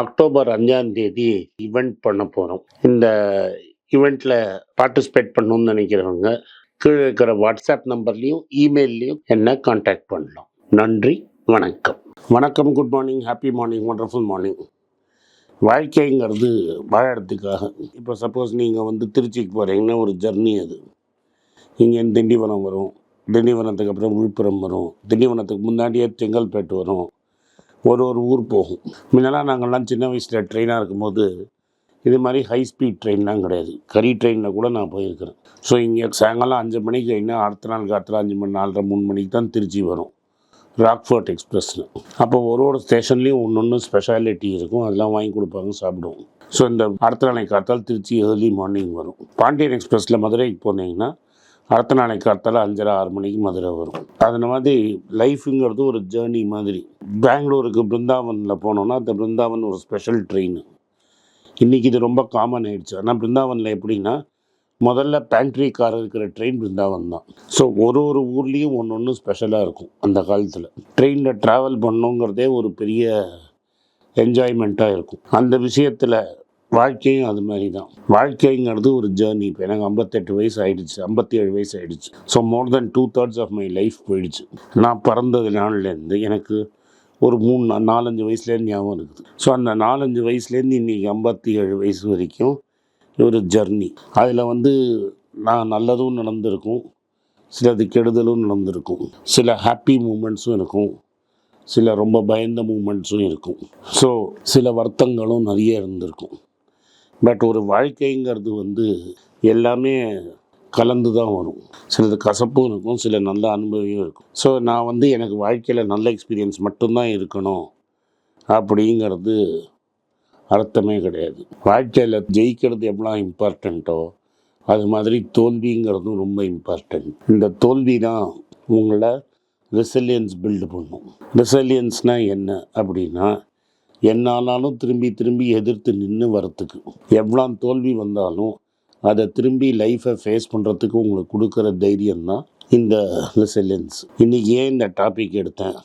October அஞ்சாம் தேதி event பண்ண போகிறோம் இந்த ஈவெண்ட்டில் பார்ட்டிசிபேட் பண்ணணும்னு நினைக்கிறவங்க கீழே இருக்கிற வாட்ஸ்அப் நம்பர்லேயும் இமெயில்லையும் என்ன காண்டாக்ட் பண்ணலாம். நன்றி வணக்கம். வணக்கம் good morning happy morning wonderful morning வாழ்க்கைங்கிறது வாழறதுக்காக. இப்போ சப்போஸ் நீங்கள் வந்து திருச்சிக்கு போகிறீங்கன்னா ஒரு ஜர்னி அது. இங்கேருந்து திண்டிவனம் வரும். திண்டிவனத்துக்கு அப்புறம் விழுப்புரம் வரும். திண்டிவனத்துக்கு முன்னாடியே செங்கல்பேட்டு வரும். ஒரு ஒரு ஊர் போகும். முன்னெல்லாம் நாங்கள்லாம் சின்ன வயசில் ட்ரெயினாக இருக்கும்போது இது மாதிரி ஹை ஸ்பீட் ட்ரெயின்லாம் கிடையாது. கரி ட்ரெயினில் கூட நான் போயிருக்கிறேன். ஸோ இங்கே சாயங்காலம் அஞ்சு மணிக்கு இன்னும் அடுத்த நாள் காலத்தில் அஞ்சு மணி நாலரை மூணு மணிக்கு தான் திருச்சி வரும். ராக்ஃபோர்ட் எக்ஸ்பிரஸ்னு அப்போ ஒரு ஒரு ஸ்டேஷன்லேயும் ஒன்று ஒன்று ஸ்பெஷாலிட்டி இருக்கும். அதெல்லாம் வாங்கி கொடுப்பாங்க சாப்பிடுவோம். ஸோ இந்த அடுத்த நாளை காத்தால் திருச்சி ஏர்லி மார்னிங் வரும். பாண்டியன் எக்ஸ்பிரஸில் மதுரைக்கு போனீங்கன்னா அடுத்த நாளை காத்தால் அஞ்சரை ஆறு மணிக்கு மதுரை வரும். அது மாதிரி லைஃபுங்கிறது ஒரு ஜேர்னி மாதிரி. பெங்களூருக்கு பிருந்தாவனில் போனோன்னா அந்த பிருந்தாவன் ஒரு ஸ்பெஷல் ட்ரெயின் இன்றைக்கி இது ரொம்ப காமன் ஆகிடுச்சு ஆனால் பிருந்தாவனில் எப்படின்னா முதல்ல பேண்ட்ரி கார் இருக்கிற ட்ரெயின் பிருந்தாவன் தான். ஸோ ஒரு ஒரு ஊர்லேயும் ஒன்று ஒன்று ஸ்பெஷலாக இருக்கும் அந்த காலத்தில். ட்ரெயினில் ட்ராவல் பண்ணுங்கிறதே ஒரு பெரிய என்ஜாய்மெண்ட்டாக இருக்கும். அந்த விஷயத்தில் வாழ்க்கையும் அது மாதிரி தான் வாழ்க்கைங்கிறது ஒரு ஜேர்னி இப்போ எனக்கு ஐம்பத்தெட்டு வயசு ஆயிடுச்சு. ஐம்பத்தி ஏழு வயசு ஆயிடுச்சு. So more than two thirds of my life போயிடுச்சு. நான் பிறந்தது நாள்லேருந்து எனக்கு ஒரு மூணு நாலஞ்சு வயசுலேருந்து ஞாபகம் இருக்குது. ஸோ அந்த நாலஞ்சு வயசுலேருந்து இன்றைக்கி ஐம்பத்தி ஏழு வயசு வரைக்கும் ஒரு ஜர்னி அதில் வந்து நான் நல்லதும் நடந்திருக்கும். சிலது கெடுதலும் நடந்திருக்கும். சில ஹாப்பி மூமெண்ட்ஸும் இருக்கும். சில ரொம்ப பயந்த மூமெண்ட்ஸும் இருக்கும். ஸோ சில வருத்தங்களும் நிறைய இருந்திருக்கும். பட் ஒரு வாழ்க்கைங்கிறது வந்து எல்லாமே கலந்து தான் வரும். சிலது கசப்பும் இருக்கும் சில நல்ல அனுபவியும் இருக்கும். ஸோ நான் வந்து எனக்கு வாழ்க்கையில் நல்ல எக்ஸ்பீரியன்ஸ் மட்டும்தான் இருக்கணும் அப்படிங்கிறது அர்த்தமே கிடையாது. வாழ்க்கையில் ஜெயிக்கிறது எவ்வளோ இம்பார்ட்டண்ட்டோ அது மாதிரி தோல்விங்கிறதும் ரொம்ப இம்பார்ட்டண்ட் இந்த தோல்வி தான் உங்களை ரெசிலியன்ஸ் பில்டு பண்ணும். ரெசிலியன்ஸ்னால் என்ன அப்படின்னா என்னானாலும் திரும்பி திரும்பி எதிர்த்து நின்று வரத்துக்கு எவ்வளோ தோல்வி வந்தாலும் அதை திரும்பி லைஃப்பை ஃபேஸ் பண்ணுறதுக்கு உங்களுக்கு கொடுக்குற தைரியம் தான் இந்த ரெசிலியன்ஸ் இன்றைக்கி ஏன் இந்த டாபிக் எடுத்தேன்?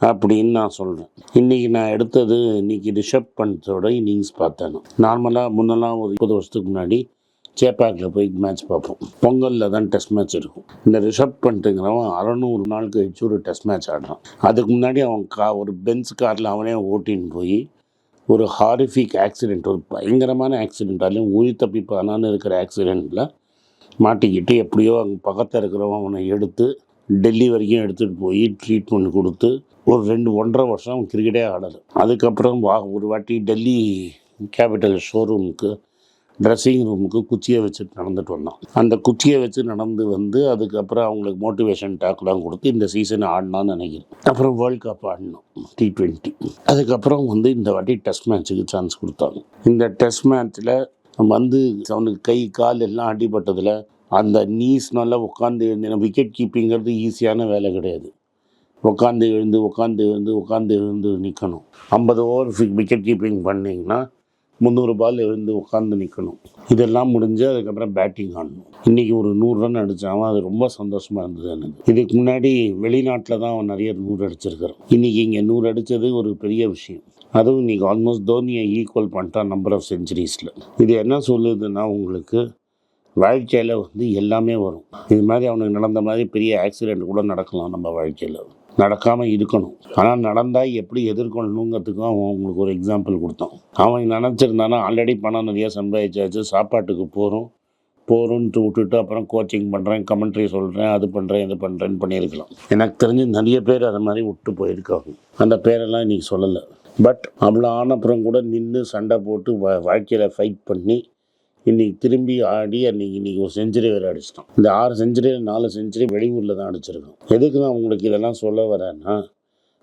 அப்படின்னு நான் சொல்கிறேன் இன்றைக்கி நான் எடுத்தது இன்றைக்கி ரிஷப் பண்த்தோட இன்னிங்ஸ் பார்த்தேன். நார்மலாக முன்னெல்லாம் ஒரு முப்பது வருஷத்துக்கு முன்னாடி சேப்பாக்கில் போய் மேட்ச் பார்ப்போம். பொங்கலில் தான் டெஸ்ட் மேட்ச் இருக்கும். இந்த ரிஷப் பண்ணிட்டுங்கிறவன் அறநூறு நாள் கழிச்சு ஒரு டெஸ்ட் மேட்ச் ஆடுறான். அதுக்கு முன்னாடி அவன் கா ஒரு பென்ஸ் காரில் அவனே ஓட்டின்னு போய் ஒரு ஹாரிஃபிக் ஆக்சிடெண்ட் ஒரு பயங்கரமான ஆக்சிடெண்ட் அதுலேயும் உயிர் தப்பிப்பானான்னு இருக்கிற ஆக்சிடெண்ட்டில் மாட்டிக்கிட்டு எப்படியோ அங்கே பக்கத்தில் இருக்கிறவன் அவனை எடுத்து டெல்லி வரைக்கும் எடுத்துகிட்டு போய் ட்ரீட்மெண்ட் கொடுத்து ஒரு ரெண்டு ஒன்றரை வருஷம் அவன் கிரிக்கெட்டே ஆடலை. அதுக்கப்புறம் வா ஒரு வாட்டி டெல்லி கேபிட்டல் ஷோரூமுக்கு ட்ரெஸ்ஸிங் ரூமுக்கு குச்சியை வச்சுட்டு நடந்துட்டு வந்தோம். அந்த குச்சியை வச்சு நடந்து வந்து அதுக்கப்புறம் அவங்களுக்கு மோட்டிவேஷன் டாக்லாம் கொடுத்து இந்த சீசன் ஆடினான்னு நினைக்கிறேன். அப்புறம் வேர்ல்ட் கப் ஆடினோம் டி ட்வெண்ட்டி அதுக்கப்புறம் வந்து இந்த வாட்டி டெஸ்ட் மேட்ச்சுக்கு சான்ஸ் கொடுத்தாங்க. இந்த டெஸ்ட் மேட்ச்சில் வந்து அவனுக்கு கை கால் எல்லாம் அடிபட்டதில் அந்த நீஸ் நல்லா உட்காந்து எழுந்தின விக்கெட் கீப்பிங்கிறது ஈஸியான வேலை கிடையாது. உட்காந்து எழுந்து உட்காந்து எழுந்து உட்காந்து எழுந்து நிற்கணும் ஐம்பது ஓவர் விக்கெட் கீப்பிங் பண்ணிங்கன்னா முந்நூறு பால் எழுந்து உட்காந்து நிற்கணும் இதெல்லாம் முடிஞ்சு அதுக்கப்புறம் பேட்டிங் ஆடணும் இன்றைக்கி ஒரு நூறு ரன் அடித்தான் அது ரொம்ப சந்தோஷமாக இருந்தது எனக்கு. இதுக்கு முன்னாடி வெளிநாட்டில் தான் அவன் நிறைய நூறு அடிச்சிருக்கிறான் இன்றைக்கி இங்கே நூறு அடித்தது ஒரு பெரிய விஷயம். அதுவும் இன்றைக்கி ஆல்மோஸ்ட் தோனியை ஈக்குவல் பண்ணிட்டான் நம்பர் ஆஃப் செஞ்சுரிஸில் இது என்ன சொல்லுதுன்னா உங்களுக்கு வாழ்க்கையில் வந்து எல்லாமே வரும். இது மாதிரி அவனுக்கு நடந்த மாதிரி பெரிய ஆக்சிடெண்ட் கூட நடக்கலாம் நம்ம வாழ்க்கையில். நடக்காமல் இருக்கணும். ஆனால் நடந்தால் எப்படி எதிர்கொள்ளணுங்கிறதுக்கும் அவன் உங்களுக்கு ஒரு எக்ஸாம்பிள் கொடுத்தான். அவன் நினச்சிருந்தானா ஆல்ரெடி பணம் நிறையா சம்பாதிச்சாச்சு சாப்பாட்டுக்கு போகிறோம் போகிறோன்ட்டு விட்டுட்டு அப்புறம் கோச்சிங் பண்ணுறேன் கமெண்ட்ரி சொல்கிறேன் அது பண்ணுறேன் இது பண்ணுறேன்னு பண்ணியிருக்கலாம். எனக்கு தெரிஞ்சு நிறைய பேர் அதை மாதிரி விட்டு போயிருக்காங்க. அந்த பேரெல்லாம் இன்றைக்கி சொல்லலை. பட் அவ்வளோ ஆனப்புறம் கூட நின்று சண்டை போட்டு வா வாழ்க்கையில் ஃபைட் பண்ணி இன்னைக்கு திரும்பி ஆடி அன்னைக்கு இன்றைக்கி ஒரு செஞ்சுரி வேறு அடிச்சிட்டோம். இந்த ஆறு செஞ்சுரியில் நாலு செஞ்சுரி வெளியூரில் தான் அடிச்சிருக்கோம். எதுக்கு நான் உங்களுக்கு இதெல்லாம் சொல்ல வரேன்னா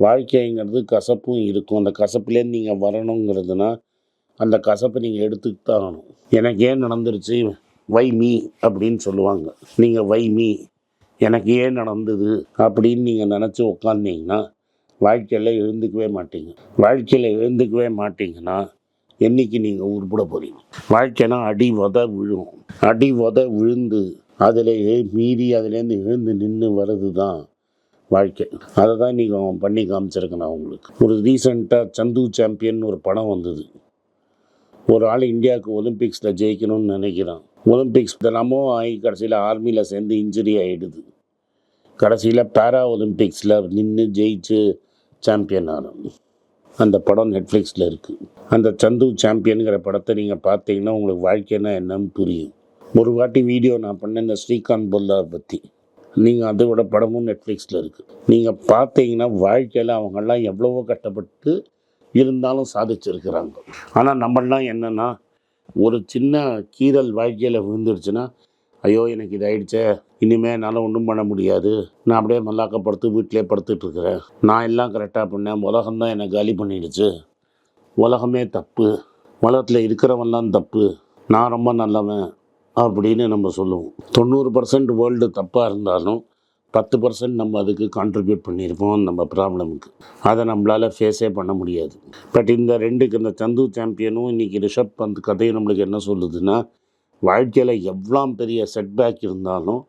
வாழ்க்கைங்கிறது கசப்பும் இருக்கும். அந்த கசப்புலேருந்து நீங்கள் வரணுங்கிறதுனா அந்த கசப்பை நீங்கள் எடுத்துக்கிட்டு தான் ஆகணும். எனக்கு ஏன் நடந்துருச்சு? வை மீ அப்படின்னு சொல்லுவாங்க. நீங்கள் வை மீ எனக்கு ஏன் நடந்தது? அப்படின்னு நீங்கள் நினச்சி உட்காந்திங்கன்னா வாழ்க்கையில் எழுந்துக்கவே மாட்டீங்க. வாழ்க்கையில் எழுந்துக்கவே மாட்டீங்கன்னா என்னைக்கு நீங்கள் உருப்பிட போகிறீங்க வாழ்க்கைனா அடி வத விழும். அடி வத விழுந்து அதில் மீறி அதுலேருந்து எழுந்து நின்று வர்றது தான் வாழ்க்கை. அதை தான் நீங்கள் பண்ணி காமிச்சிருக்கேன் நான் உங்களுக்கு. ஒரு ரீசண்டாக சந்து சாம்பியன் ஒரு படம் வந்தது. ஒரு ஆள் இந்தியாவுக்கு ஒலிம்பிக்ஸில் ஜெயிக்கணும்னு நினைக்கிறான். ஒலிம்பிக்ஸ் தினமும் ஆகி கடைசியில் ஆர்மியில் சேர்ந்து இன்ஜுரி ஆகிடுது கடைசியில் பேரா ஒலிம்பிக்ஸில் நின்று ஜெயிச்சு சாம்பியன் ஆனான் அந்த படம் நெட்ஃப்ளிக்ஸில் இருக்குது அந்த சந்து சாம்பியனுங்கிற படத்தை நீங்கள் பார்த்தீங்கன்னா உங்களுக்கு வாழ்க்கைன்னா என்னன்னு புரியும். ஒரு வாட்டி வீடியோ நான் பண்ணேன் இந்த ஸ்ரீகாந்த் பொல்லாவை பற்றி நீங்கள் அதோட படமும் நெட்ஃப்ளிக்ஸில் இருக்குது நீங்கள் பார்த்தீங்கன்னா வாழ்க்கையில் அவங்கெல்லாம் எவ்வளவோ கஷ்டப்பட்டு இருந்தாலும் சாதிச்சிருக்கிறாங்க. ஆனால் நம்மளாம் என்னென்னா ஒரு சின்ன கீரல் வாழ்க்கையில் விழுந்துருச்சுன்னா ஐயோ எனக்கு இது ஆயிடுச்சே இனிமேல் என்னால் ஒன்றும் பண்ண முடியாது. நான் அப்படியே மல்லாக்கப்படுத்து வீட்டிலே படுத்துட்டு இருக்கிறேன் நான் எல்லாம் கரெக்டாக பண்ணேன். உலகம்தான் என்னை காலி பண்ணிடுச்சு. உலகமே தப்பு. உலகத்தில் இருக்கிறவன்லாம் தப்பு. நான் ரொம்ப நல்லவன் அப்படின்னு நம்ம சொல்லுவோம். தொண்ணூறு பர்சன்ட் வேர்ல்டு தப்பாக இருந்தாலும் பத்து பர்சன்ட் நம்ம அதுக்கு கான்ட்ரிபியூட் பண்ணியிருப்போம் நம்ம ப்ராப்ளமுக்கு அதை நம்மளால் ஃபேஸே பண்ண முடியாது. பட் இந்த ரெண்டுக்கு இந்த சந்து சாம்பியனும் இன்றைக்கி ரிஷப் பந்த் கதையும் நம்மளுக்கு என்ன சொல்லுதுன்னா வாழ்க்கையில் எவ்வளோ பெரிய செட்பேக் இருந்தாலும்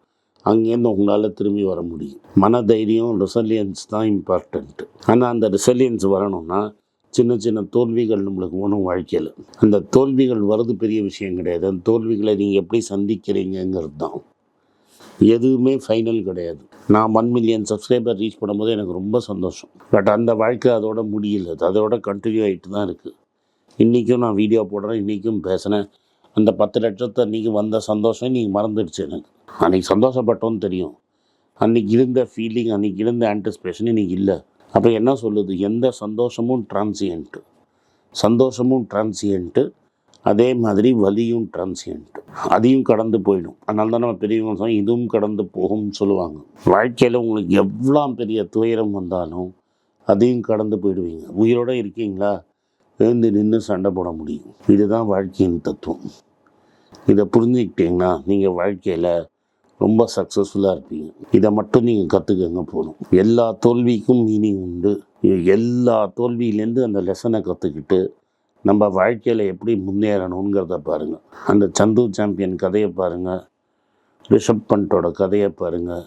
அங்கேருந்து உங்களால் திரும்பி வர முடியும். மன தைரியம் ரிசலியன்ஸ் தான் இம்பார்ட்டண்ட்டு ஆனால் அந்த ரிசலியன்ஸ் வரணும்னா சின்ன சின்ன தோல்விகள் நம்மளுக்கு ஒன்றும் வாழ்க்கையில். அந்த தோல்விகள் வர்றது பெரிய விஷயம் கிடையாது. அந்த தோல்விகளை நீங்கள் எப்படி சந்திக்கிறீங்கங்கிறது தான். எதுவுமே ஃபைனல் கிடையாது. நான் ஒன் மில்லியன் சப்ஸ்கிரைபர் ரீச் பண்ணும்போது எனக்கு ரொம்ப சந்தோஷம். பட் அந்த வாழ்க்கை அதோட முடியல. அது அதோட கண்டினியூ ஆகிட்டு தான் இருக்குது இன்றைக்கும் நான் வீடியோ போடுறேன் இன்றைக்கும் பேசுகிறேன் அந்த பத்து லட்சத்தை அன்றைக்கி வந்த சந்தோஷம் இன்றைக்கி மறந்துடுச்சு எனக்கு. அன்றைக்கி சந்தோஷப்பட்டோன்னு தெரியும். அன்றைக்கி இருந்த ஃபீலிங் அன்றைக்கி இருந்த ஆன்டிசிபேஷன் இன்றைக்கி இல்லை. அப்போ என்ன சொல்லுது? எந்த சந்தோஷமும் டிரான்சியன்ட்டு சந்தோஷமும் டிரான்சியன்ட்டு அதே மாதிரி வலியும் டிரான்சியன்ட்டு அதையும் கடந்து போயிடும். அதனால தான் நம்ம பெரியவங்க சொன்னால் இதுவும் கடந்து போகும்னு சொல்லுவாங்க. வாழ்க்கையில் உங்களுக்கு எவ்வளோ பெரிய துயரம் வந்தாலும் அதையும் கடந்து போயிடுவீங்க. உயிரோடு இருக்கீங்களா? எழுந்து நின்று சண்டை போட முடியும். இதுதான் வாழ்க்கையின் தத்துவம். இதை புரிஞ்சுக்கிட்டீங்கன்னா நீங்கள் வாழ்க்கையில் ரொம்ப சக்ஸஸ்ஃபுல்லாக இருப்பீங்க. இதை மட்டும் நீங்கள் கற்றுக்கங்க போதும். எல்லா தோல்விக்கும் மீனிங் உண்டு. எல்லா தோல்வியிலேருந்து அந்த லெசனை கற்றுக்கிட்டு நம்ம வாழ்க்கையில் எப்படி முன்னேறணுங்கிறத பாருங்கள் அந்த சந்து சாம்பியன் கதையை பாருங்கள் ரிஷப் பண்டோட கதையை பாருங்கள்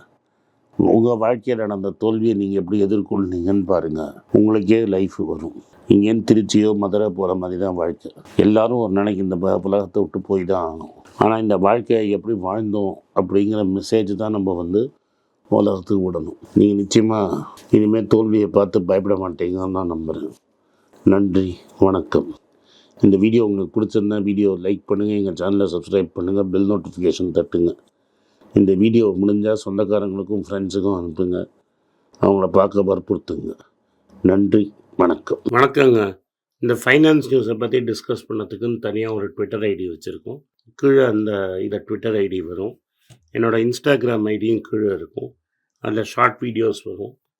உங்கள் வாழ்க்கையில் நடந்த தோல்வியை நீங்கள் எப்படி எதிர்கொள்னீங்கன்னு பாருங்கள் உங்களுக்கே லைஃப் வரும். இங்கேருந்து திருச்சியோ மதுரை போகிற மாதிரி தான் வாழ்க்கை. எல்லாரும் ஒரு நாளைக்கு இந்த ப- உலகத்தை விட்டு போய் தான் ஆகணும். ஆனால் இந்த வாழ்க்கையை எப்படி வாழ்ந்தோம் அப்படிங்கிற மெசேஜ் தான் நம்ம வந்து உலகத்துக்கு விடணும். நீங்கள் நிச்சயமாக இனிமேல் தோல்வியை பார்த்து பயப்பட மாட்டீங்கன்னு தான் நம்புகிறேன் நன்றி வணக்கம். இந்த வீடியோ உங்களுக்கு பிடிச்சிருந்தா வீடியோ லைக் பண்ணுங்கள் எங்கள் சேனலை சப்ஸ்கிரைப் பண்ணுங்கள் பெல் நோட்டிஃபிகேஷன் தட்டுங்க. இந்த வீடியோ முடிஞ்சால் சொந்தக்காரங்களுக்கும் ஃப்ரெண்ட்ஸுக்கும் அனுப்புங்க. அவங்கள பார்க்க வற்புறுத்துங்க. நன்றி வணக்கம். வணக்கங்க. இந்த ஃபைனான்ஸ் நியூஸை பற்றி டிஸ்கஸ் பண்ணதுக்குன்னு தனியாக ஒரு ட்விட்டர் ஐடி வச்சுருக்கோம். கீழே அந்த இதை ட்விட்டர் ஐடி வரும். என்னோடய இன்ஸ்டாகிராம் ஐடியும் கீழே இருக்கும். அதில் ஷார்ட் வீடியோஸ் வரும்.